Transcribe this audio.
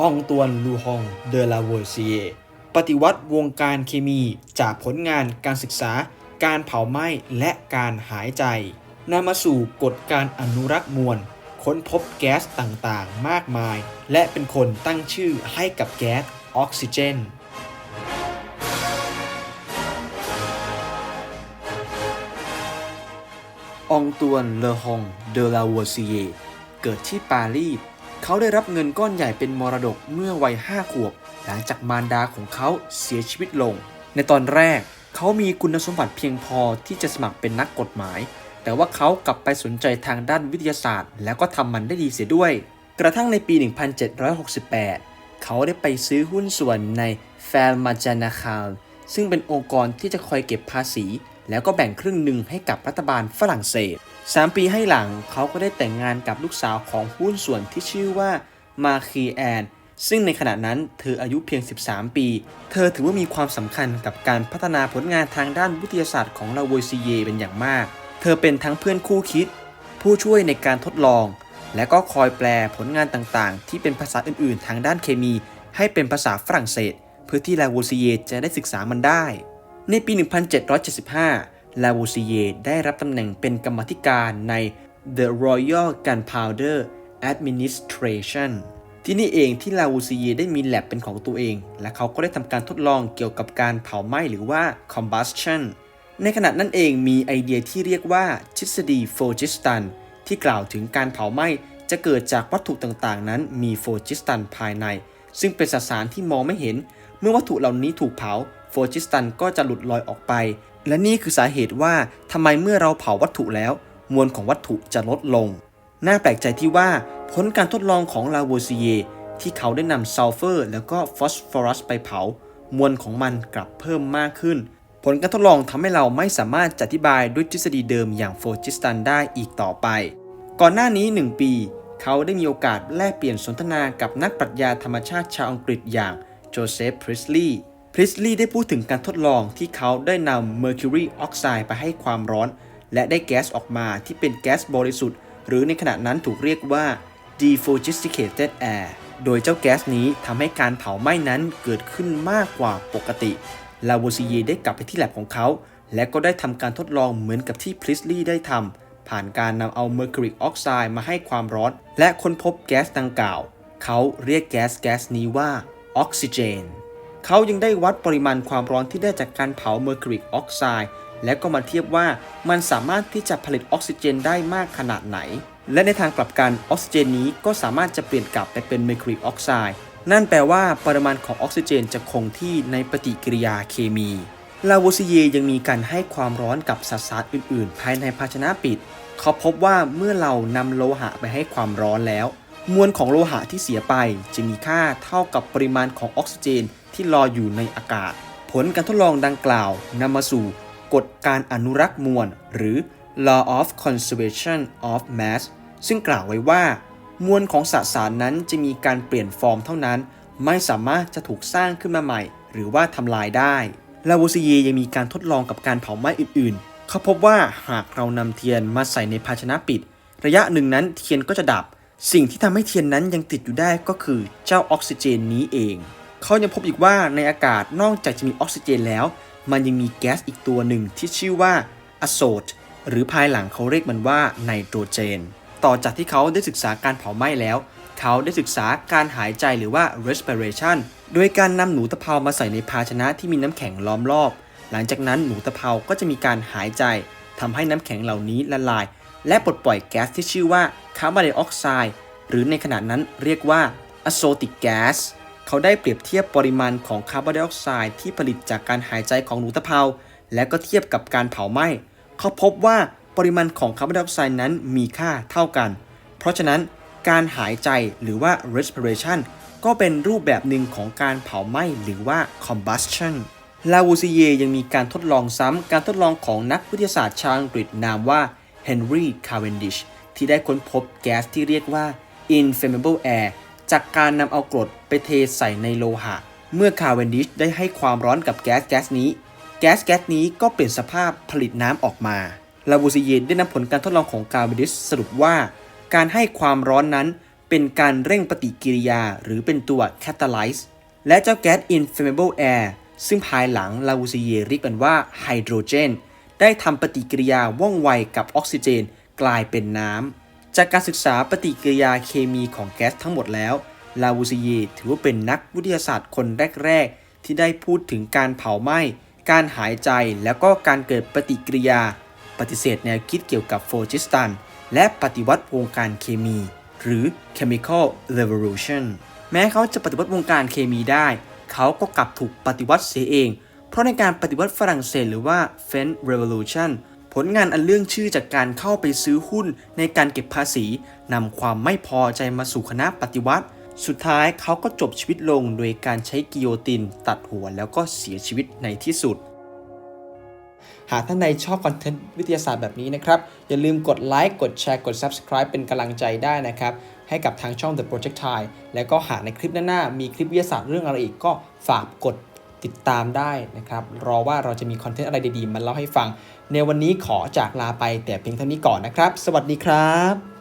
อองตวนลูฮองเดลาเวอร์ซียปฏิวัติวงการเคมีจากผลงานการศึกษา การเผาไหม้และการหายใจนำมาสู่กฎการอนุรักษ์มวล ค้นพบแก๊สต่างๆ มากมาย และเป็นคนตั้งชื่อให้กับแก๊สออกซิเจนอองตวนเลอฮองเดลาวัวซีเย เกิดที่ปารีส เขาได้รับเงินก้อนใหญ่เป็นมรดกเมื่อวัยห้าขวบ หลังจากมารดาของเขาเสียชีวิตลง ในตอนแรกเขามีคุณสมบัติเพียงพอที่จะสมัครเป็นนักกฎหมาย แต่ว่าเขากลับไปสนใจทางด้านวิทยาศาสตร์ แล้วก็ทำมันได้ดีเสียด้วย กระทั่งในปี 1768 เขาได้ไปซื้อหุ้นส่วนในแฟลมาจานาคาลซึ่งเป็นองค์กรที่จะคอยเก็บภาษี แล้วก็แบ่งครึ่งหนึ่งให้กับรัฐบาลฝรั่งเศส 3 ปีให้หลังเขาก็ได้แต่งงานกับลูกสาวของหุ้นส่วนที่ชื่อว่ามาคีแอนซึ่งในขณะนั้นเธออายุเพียง 13 ปี เธอถือว่ามีความสำคัญกับการพัฒนาผลงานทางด้านวิทยาศาสตร์ของลาโวซีเยเป็นอย่างมาก เธอเป็นทั้งเพื่อนคู่คิด ผู้ช่วยในการทดลอง และก็คอยแปลผลงานต่างๆ ที่เป็นภาษาอื่นๆ ทางด้านเคมี ให้เป็นภาษาฝรั่งเศส เพื่อที่ลาโวซีเยจะได้ศึกษามันได้ ในปี 1775 ลาโวซีเยได้รับตำแหน่งเป็นกรรมธิการใน The Royal Gunpowder Administration ที่นี่เองที่ลาวูซีเยได้มีแลบเป็นของตัวเอง และเขาก็ได้ทำการทดลองเกี่ยวกับการเผาไหม้หรือว่า combustion ในขณะนั้นเองมีไอเดียที่เรียกว่าทฤษฎีโฟจิสตันที่กล่าวถึงการเผาไหม้จะเกิดจากวัตถุต่างๆ นั้นมีโฟจิสตันภายใน ซึ่งเป็นสสารที่มองไม่เห็น เมื่อวัตถุเหล่านี้ถูกเผา ฟจิสตันก็จะหลุดลอยออกไป และนี่คือสาเหตุว่าทำไมเมื่อเราเผาวัตถุแล้ว มวลของวัตถุจะลดลง น่าแปลกใจที่ว่าผลการทดลองของลาโวซีเยที่เขาได้นำซัลเฟอร์ แล้วก็ฟอสฟอรัสไปเผา มวลของมันกลับเพิ่มมากขึ้น ผลการทดลองทำให้เราไม่สามารถจะอธิบายด้วยทฤษฎีเดิมอย่างโฟจิสตันได้อีกต่อไป ก่อนหน้านี้ 1 ปี เขาได้มีโอกาสแลกเปลี่ยนสนทนากับนักปรัชญาธรรมชาติชาวอังกฤษอย่างโจเซฟพริสลีย์ พริสลีย์ได้พูดถึงการทดลองที่เขาได้นำเมอร์คิวรีออกไซด์ไปให้ความร้อน และได้แก๊สออกมาที่เป็นแก๊สบริสุทธิ์ หรือในขณะนั้นถูกเรียกว่า dephlogisticated air โดยเจ้าแก๊สนี้ทำให้การเผาไหม้นั้นเกิดขึ้นมากกว่าปกติ ลาโวซีเยได้กลับไปที่แลบของเขา และก็ได้ทำการทดลองเหมือนกับที่พริสลีย์ได้ทำผ่านการนำเอาเมอร์คิวริกออกไซด์มาให้ความร้อน และค้นพบแก๊สดังกล่าว เขาเรียกแก๊สแก๊สนี้ว่าออกซิเจน เขายังได้วัดปริมาณความร้อนที่ได้จากการเผาเมอร์คิวริกออกไซด์และก็มาเทียบว่ามันสามารถที่จะผลิตออกซิเจนได้มากขนาดไหน และในทางกลับกันออกซิเจนนี้ก็สามารถจะเปลี่ยนกลับไปเป็นเมอร์คิวริกออกไซด์นั่นแปลว่าปริมาณของออกซิเจนจะคงที่ในปฏิกิริยาเคมีลาโวซิเยยังมีการให้ความร้อนกับสสารอื่น ๆ ภายในภาชนะปิด เขาพบว่าเมื่อเรานำโลหะไปให้ความร้อนแล้ว มวลของโลหะที่เสียไปจะมีค่าเท่ากับปริมาณของออกซิเจนที่ลอยอยู่ในอากาศ ผลการทดลองดังกล่าวนำมาสู่กฎการอนุรักษ์มวล หรือ law of conservation of mass ซึ่งกล่าวไว้ว่า มวลของสสารนั้นจะมีการเปลี่ยนฟอร์มเท่านั้น ไม่สามารถจะถูกสร้างขึ้นมาใหม่ หรือว่าทำลายได้ลาโวซีเยยังมีการทดลองกับการเผาไหม้อื่นๆ เขาพบว่าหากเรานำเทียนมาใส่ในภาชนะปิด ระยะหนึ่งนั้นเทียนก็จะดับ สิ่งที่ทำให้เทียนนั้นยังติดอยู่ได้ก็คือเจ้าออกซิเจนนี้เอง เขายังพบอีกว่าในอากาศนอกจากจะมีออกซิเจนแล้ว มันยังมีแก๊สอีกตัวหนึ่งที่ชื่อว่าอะโซตหรือภายหลังเขาเรียกมันว่าไนโตรเจน ต่อจากที่เขาได้ศึกษาการเผาไหม้แล้ว เขาได้ศึกษาการหายใจหรือว่า respiration โดยการนำหนูตะเภามาใส่ในภาชนะที่มีน้ำแข็งล้อมรอบ หลังจากนั้นหนูตะเภาก็จะมีการหายใจทำให้น้ำแข็งเหล่านี้ละลาย และปลดปล่อยแก๊สที่ชื่อว่าคาร์บอนไดออกไซด์หรือในขณะนั้นเรียกว่า azotic gas เขาได้เปรียบเทียบปริมาณของคาร์บอนไดออกไซด์ที่ผลิตจากการหายใจของหนูตะเภาและก็เทียบกับการเผาไหม้ เขาพบว่าปริมาณของคาร์บอนไดออกไซด์นั้นมีค่าเท่ากัน เพราะฉะนั้นการหายใจหรือว่า respiration ก็เป็นรูปแบบหนึ่งของการเผาไหม้หรือว่า combustion ลาวูซีเยยังมีการทดลองซ้ำการทดลองของนักวิทยาศาสตร์ชาวอังกฤษนามว่า Henry Cavendish ที่ได้ค้นพบแก๊สที่เรียกว่า inflammable air จากการนำเอากรดไปเทใส่ในโลหะ เมื่อคาร์เวนดิชได้ให้ความร้อนกับแก๊สแก๊สนี้ แก๊สแก๊สนี้ก็เปลี่ยนสภาพผลิตน้ำออกมาลาวูซิเยได้นำผลการทดลองของคาร์เวนดิชสรุปว่า การให้ความร้อนนั้นเป็นการเร่งปฏิกิริยาหรือเป็นตัว catalyze และเจ้าแก๊ส inflammable air ซึ่งภายหลังลาวูซิเยเรียกกันว่าไฮโดรเจน ได้ทำปฏิกิริยาว่องไวกับออกซิเจนกลายเป็นน้ำ จากการศึกษาปฏิกิริยาเคมีของแก๊สทั้งหมดแล้ว ลาวูซิเยถือว่าเป็นนักวิทยาศาสตร์คนแรก ๆ ที่ได้พูดถึงการเผาไหม้ การหายใจ แล้วก็การเกิดปฏิกิริยา ปฏิเสธแนวคิดเกี่ยวกับโฟจิสตัน และปฏิวัติวงการเคมี หรือ chemical revolution แม้เขาจะปฏิวัติวงการเคมีได้ เขาก็กลับถูกปฏิวัติเสียเอง เพราะในการปฏิวัติฝรั่งเศสหรือว่า French Revolution ผลงานอันเรื่องชื่อจากการเข้าไปซื้อหุ้นในการเก็บภาษีนำความไม่พอใจมาสู่คณะปฏิวัติ สุดท้ายเขาก็จบชีวิตลงโดยการใช้กิโยติน ตัดหัวแล้วก็เสียชีวิตในที่สุด หากท่านใดชอบคอนเทนต์วิทยาศาสตร์แบบนี้นะครับ อย่าลืมกดไลค์กดแชร์กด Subscribe เป็นกำลังใจได้นะครับ ให้กับทางช่อง The Project Thai แล้วก็หากในคลิปหน้าๆมีคลิปวิทยาศาสตร์เรื่องอะไรอีกก็ฝากกด ติดตามได้นะครับ รอว่าเราจะมีคอนเทนต์อะไรดีๆ มาเล่าให้ฟัง ในวันนี้ขอจากลาไปแต่เพียงเท่านี้ก่อนนะครับ สวัสดีครับ